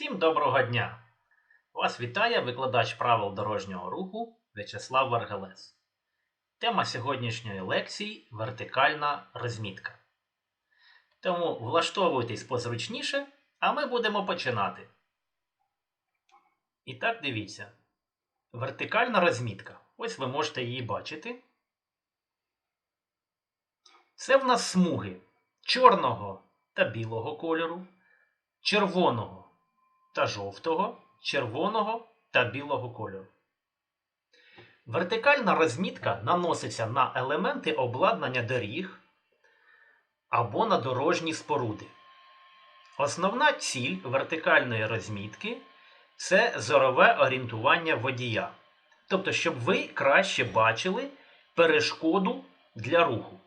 Всім доброго дня! Вас вітає викладач правил дорожнього руху В'ячеслав Варгелес. Тема сьогоднішньої лекції вертикальна розмітка. Тому влаштовуйтесь позручніше, а ми будемо починати. І так, дивіться. Вертикальна розмітка. Ось ви можете її бачити. Це в нас смуги чорного та білого кольору, червоного та жовтого, червоного та білого кольору. Вертикальна розмітка наноситься на елементи обладнання доріг або на дорожні споруди. Основна ціль вертикальної розмітки це зорове орієнтування водія. Тобто, щоб ви краще бачили перешкоду для руху.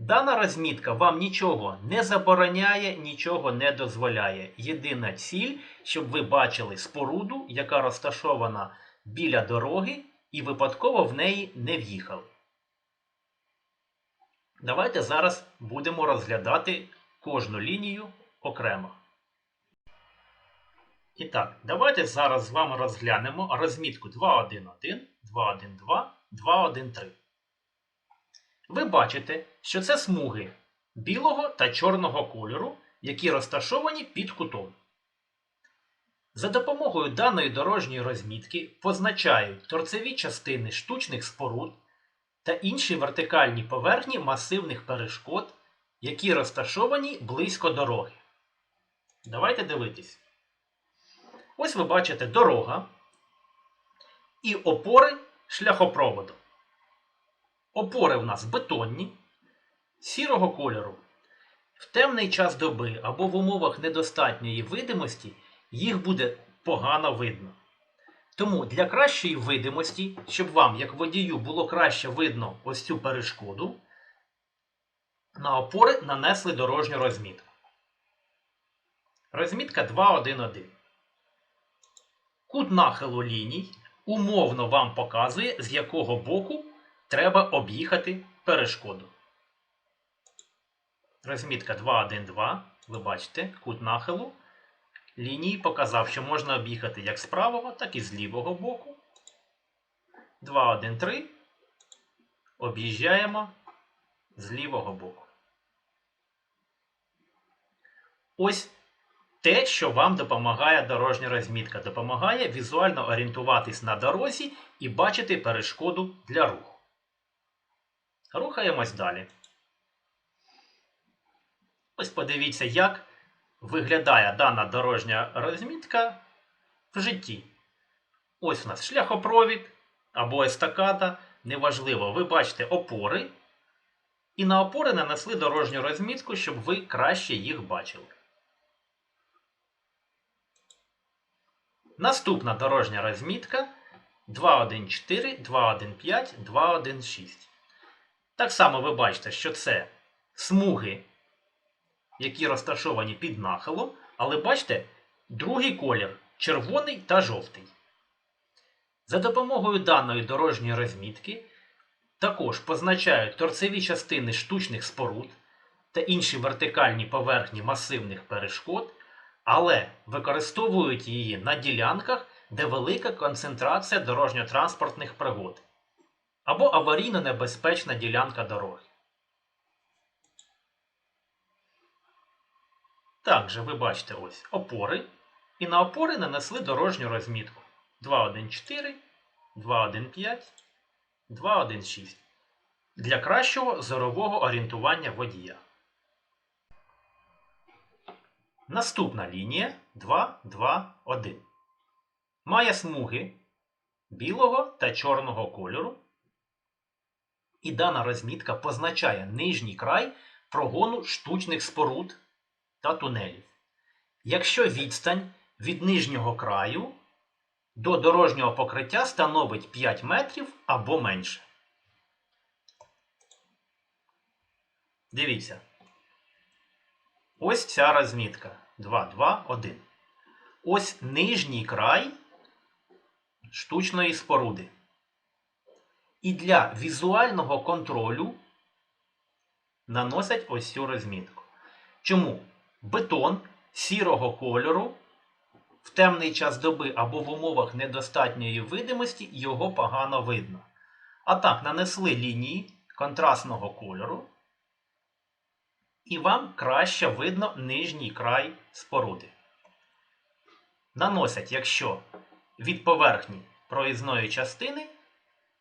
Дана розмітка вам нічого не забороняє, нічого не дозволяє. Єдина ціль, щоб ви бачили споруду, яка розташована біля дороги, і випадково в неї не в'їхали. Давайте зараз будемо розглядати кожну лінію окремо. І так, давайте зараз з вами розглянемо розмітку 2.1.1, 2.1.2, 2.1.3. Ви бачите, що це смуги білого та чорного кольору, які розташовані під кутом. За допомогою даної дорожньої розмітки позначають торцеві частини штучних споруд та інші вертикальні поверхні масивних перешкод, які розташовані близько дороги. Давайте дивитись. Ось ви бачите дорога і опори шляхопроводу. Опори в нас бетонні, сірого кольору. В темний час доби або в умовах недостатньої видимості їх буде погано видно. Тому для кращої видимості, щоб вам, як водію, було краще видно ось цю перешкоду, на опори нанесли дорожню розмітку. Розмітка 2.1.1. Кут нахилу ліній умовно вам показує, з якого боку треба об'їхати перешкоду. Розмітка 2.1.2. Ви бачите, кут нахилу лінії показав, що можна об'їхати як з правого, так і з лівого боку. 2.1.3. Об'їжджаємо з лівого боку. Ось те, що вам допомагає дорожня розмітка. Допомагає візуально орієнтуватись на дорозі і бачити перешкоду для руху. Рухаємось далі. Ось подивіться, як виглядає дана дорожня розмітка в житті. Ось у нас шляхопровід або естакада. Неважливо, ви бачите опори. І на опори нанесли дорожню розмітку, щоб ви краще їх бачили. Наступна дорожня розмітка 2.1.4, 2.1.5, 2.1.6. Так само ви бачите, що це смуги, які розташовані під нахилом, але бачите, другий колір червоний та жовтий. За допомогою даної дорожньої розмітки також позначають торцеві частини штучних споруд та інші вертикальні поверхні масивних перешкод, але використовують її на ділянках, де велика концентрація дорожньо-транспортних пригод або аварійно небезпечна ділянка дороги. Також ви бачите ось опори. І на опори нанесли дорожню розмітку 2.1.4, 2.1.5, 2.1.6 для кращого зорового орієнтування водія. Наступна лінія 2.2.1. Має смуги білого та чорного кольору. І дана розмітка позначає нижній край прогону штучних споруд та тунелів. Якщо відстань від нижнього краю до дорожнього покриття становить 5 метрів або менше. Дивіться. Ось ця розмітка 2, 2, 1. Ось нижній край штучної споруди. І для візуального контролю наносять ось цю розмітку. Чому? Бетон сірого кольору в темний час доби або в умовах недостатньої видимості його погано видно. А так, нанесли лінії контрастного кольору, і вам краще видно нижній край споруди. Наносять, якщо від поверхні проїзної частини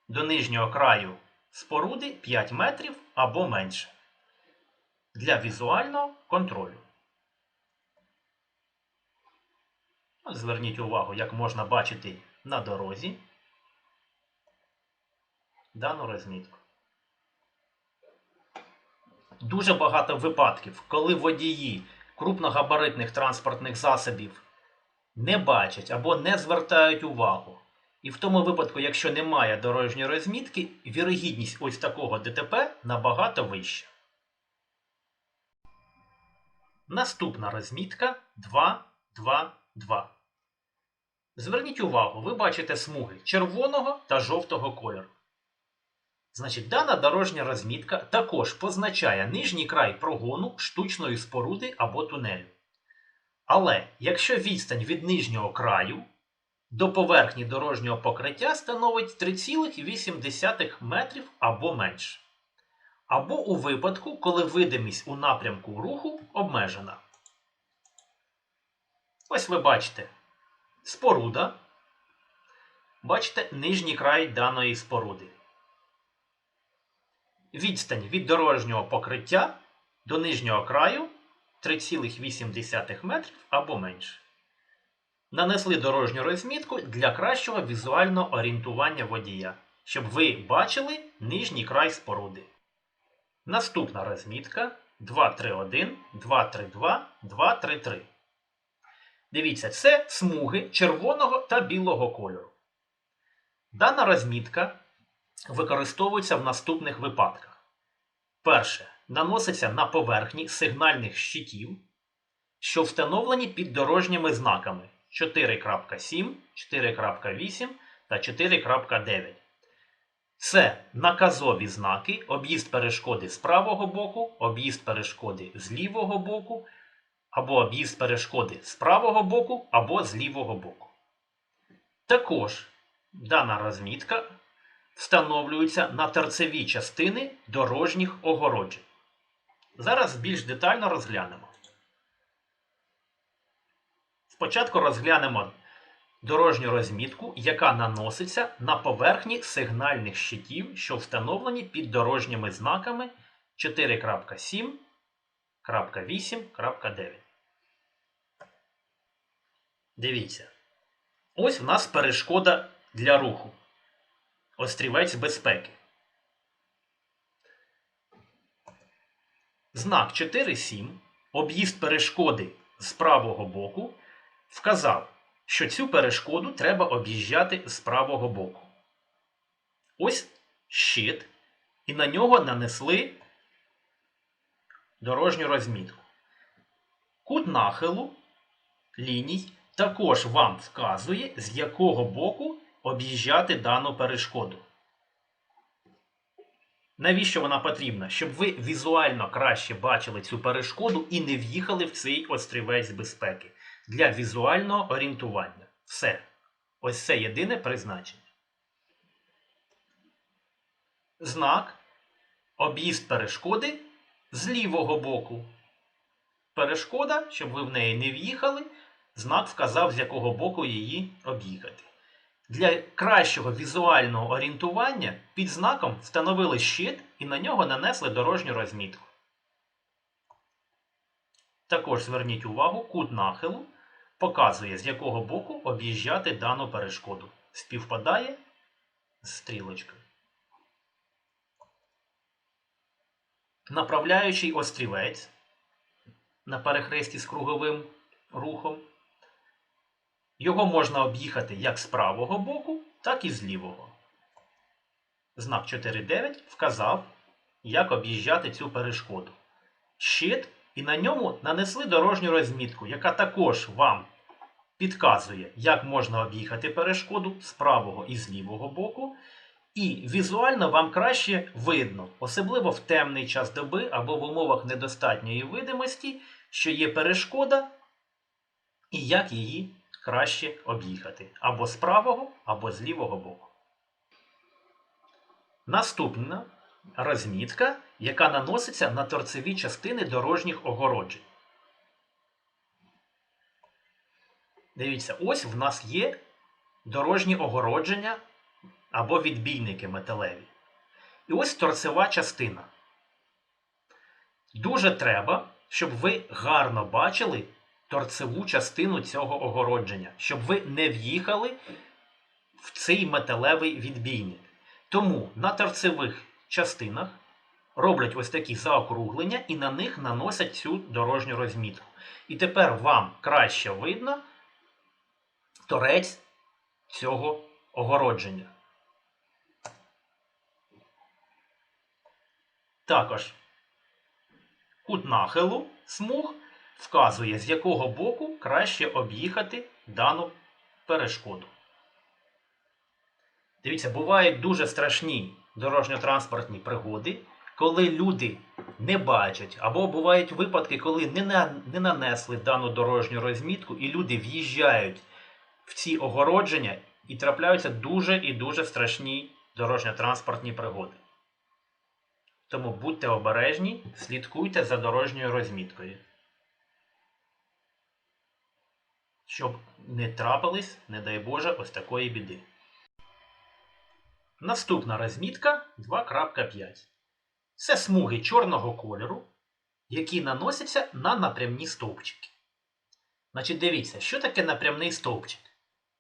до нижнього краю споруди 5 метрів або менше для візуального контролю. Зверніть увагу, як можна бачити на дорозі дану розмітку. Дуже багато випадків, коли водії крупногабаритних транспортних засобів не бачать або не звертають увагу. І в тому випадку, якщо немає дорожньої розмітки, вірогідність ось такого ДТП набагато вища. Наступна розмітка 2, 2, 2. Зверніть увагу, ви бачите смуги червоного та жовтого кольору. Значить, дана дорожня розмітка також позначає нижній край прогону штучної споруди або тунелю. Але якщо відстань від нижнього краю до поверхні дорожнього покриття становить 3,8 метрів або менше. Або у випадку, коли видимість у напрямку руху обмежена. Ось ви бачите споруда. Бачите нижній край даної споруди. Відстань від дорожнього покриття до нижнього краю 3,8 метрів або менше. Нанесли дорожню розмітку для кращого візуального орієнтування водія, щоб ви бачили нижній край споруди. Наступна розмітка 231, 232, 233. Дивіться, це смуги червоного та білого кольору. Дана розмітка використовується в наступних випадках. Перше. Наноситься на поверхні сигнальних щитів, що встановлені під дорожніми знаками 4.7, 4.8 та 4.9. Це наказові знаки, об'їзд перешкоди з правого боку, об'їзд перешкоди з лівого боку, або об'їзд перешкоди з правого боку, або з лівого боку. Також дана розмітка встановлюється на торцеві частини дорожніх огороджень. Зараз більш детально розглянемо. Спочатку розглянемо дорожню розмітку, яка наноситься на поверхні сигнальних щитів, що встановлені під дорожніми знаками 4.7, 8.9. Дивіться. Ось в нас перешкода для руху. Острівець безпеки. Знак 4.7, об'їзд перешкоди з правого боку, вказав, що цю перешкоду треба об'їжджати з правого боку. Ось щит, і на нього нанесли дорожню розмітку. Кут нахилу ліній також вам вказує, з якого боку об'їжджати дану перешкоду. Навіщо вона потрібна? Щоб ви візуально краще бачили цю перешкоду і не в'їхали в цей острівець безпеки для візуального орієнтування. Все. Ось це єдине призначення. Знак. Об'їзд перешкоди з лівого боку. Перешкода, щоб ви в неї не в'їхали, знак вказав, з якого боку її об'їхати. Для кращого візуального орієнтування під знаком встановили щит і на нього нанесли дорожню розмітку. Також зверніть увагу, кут нахилу показує, з якого боку об'їжджати дану перешкоду. Співпадає з стрілочкою. Направляючий острівець на перехресті з круговим рухом. Його можна об'їхати як з правого боку, так і з лівого. Знак 4.9 вказав, як об'їжджати цю перешкоду. Щит, і на ньому нанесли дорожню розмітку, яка також вам підказує, як можна об'їхати перешкоду з правого і з лівого боку. І візуально вам краще видно, особливо в темний час доби або в умовах недостатньої видимості, що є перешкода і як її краще об'їхати або з правого, або з лівого боку. Наступна розмітка, яка наноситься на торцеві частини дорожніх огороджень. Дивіться, ось в нас є дорожні огородження або відбійники металеві. І ось торцева частина. Дуже треба, щоб ви гарно бачили торцеву частину цього огородження, щоб ви не в'їхали в цей металевий відбійник. Тому на торцевих частинах роблять ось такі заокруглення і на них наносять цю дорожню розмітку. І тепер вам краще видно торець цього огородження. Також кут нахилу смуг вказує, з якого боку краще об'їхати дану перешкоду. Дивіться, бувають дуже страшні дорожньо-транспортні пригоди, коли люди не бачать, або бувають випадки, коли не, на, не нанесли дану дорожню розмітку, і люди в'їжджають в ці огородження і трапляються дуже і дуже страшні дорожньо-транспортні пригоди. Тому будьте обережні, слідкуйте за дорожньою розміткою. Щоб не трапились, не дай Боже, ось такої біди. Наступна розмітка 2.5. Це смуги чорного кольору, які наносяться на напрямні стовпчики. Значить, дивіться, що таке напрямний стовпчик?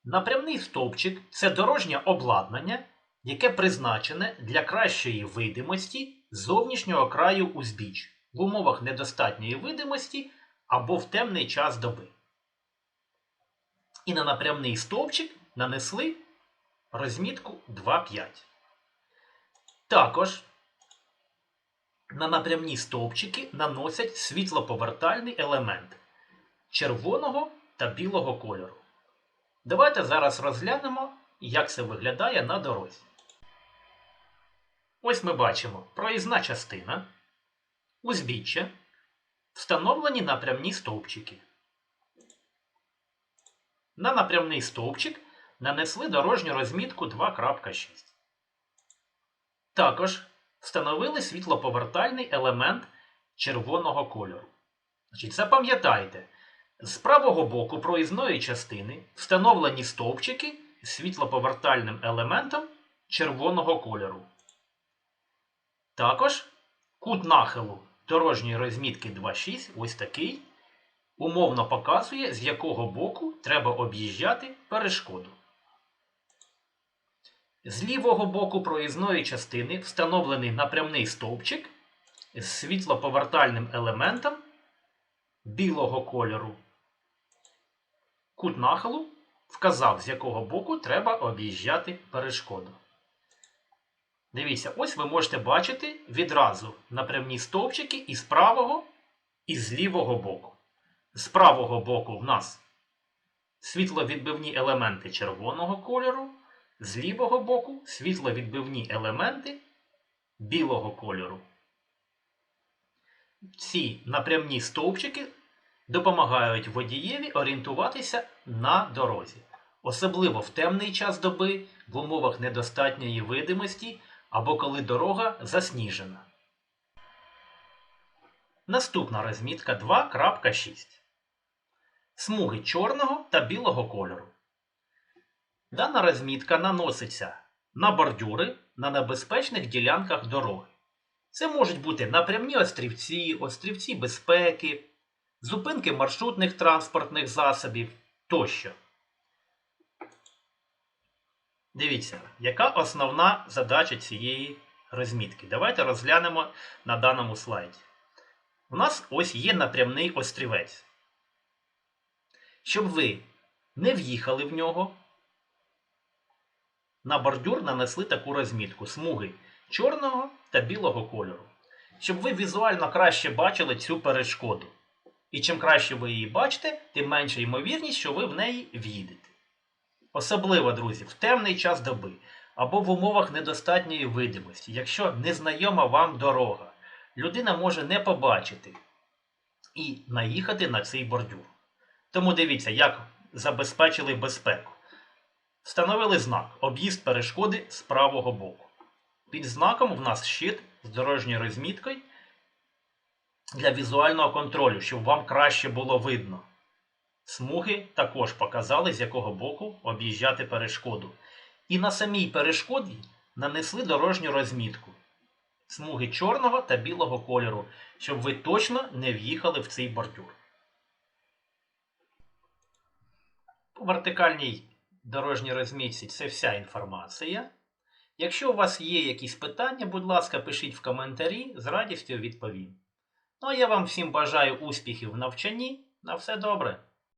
Напрямний стовпчик це дорожнє обладнання, яке призначене для кращої видимості зовнішнього краю узбіч в умовах недостатньої видимості або в темний час доби. І на напрямний стовпчик нанесли розмітку 2,5. Також на напрямні стовпчики наносять світлоповертальний елемент червоного та білого кольору. Давайте зараз розглянемо, як це виглядає на дорозі. Ось ми бачимо проїзна частина, узбіччя, встановлені напрямні стовпчики. На напрямний стовпчик нанесли дорожню розмітку 2.6. Також встановили світлоповертальний елемент червоного кольору. Значить, Запам'ятайте, з правого боку проїзної частини встановлені стовпчики з світлоповертальним елементом червоного кольору. Також кут нахилу дорожньої розмітки 2.6, ось такий, умовно показує, з якого боку треба об'їжджати перешкоду. З лівого боку проїзної частини встановлений напрямний стовпчик з світлоповертальним елементом білого кольору. Кут нахилу вказав, з якого боку треба об'їжджати перешкоду. Дивіться, ось ви можете бачити відразу напрямні стовпчики і з правого, і з лівого боку. З правого боку в нас світловідбивні елементи червоного кольору, з лівого боку світловідбивні елементи білого кольору. Ці напрямні стовпчики допомагають водієві орієнтуватися на дорозі, особливо в темний час доби, в умовах недостатньої видимості або коли дорога засніжена. Наступна розмітка 2.6. Смуги чорного та білого кольору. Дана розмітка наноситься на бордюри на небезпечних ділянках дороги. Це можуть бути напрямні острівці, острівці безпеки, зупинки маршрутних транспортних засобів тощо. Дивіться, яка основна задача цієї розмітки. Давайте розглянемо на даному слайді. У нас ось є напрямний острівець. Щоб ви не в'їхали в нього, на бордюр нанесли таку розмітку смуги чорного та білого кольору. Щоб ви візуально краще бачили цю перешкоду. І чим краще ви її бачите, тим менша ймовірність, що ви в неї в'їдете. Особливо, друзі, в темний час доби або в умовах недостатньої видимості, якщо незнайома вам дорога, людина може не побачити і наїхати на цей бордюр. Тому дивіться, як забезпечили безпеку. Встановили знак об'їзд перешкоди з правого боку. Під знаком в нас щит з дорожньою розміткою для візуального контролю, щоб вам краще було видно. Смуги також показали, з якого боку об'їжджати перешкоду. І на самій перешкоді нанесли дорожню розмітку. Смуги чорного та білого кольору, щоб ви точно не в'їхали в цей бордюр. По вертикальній дорожній розмітці це вся інформація. Якщо у вас є якісь питання, будь ласка, пишіть в коментарі, з радістю відповім. Ну а я вам всім бажаю успіхів в навчанні. На все добре!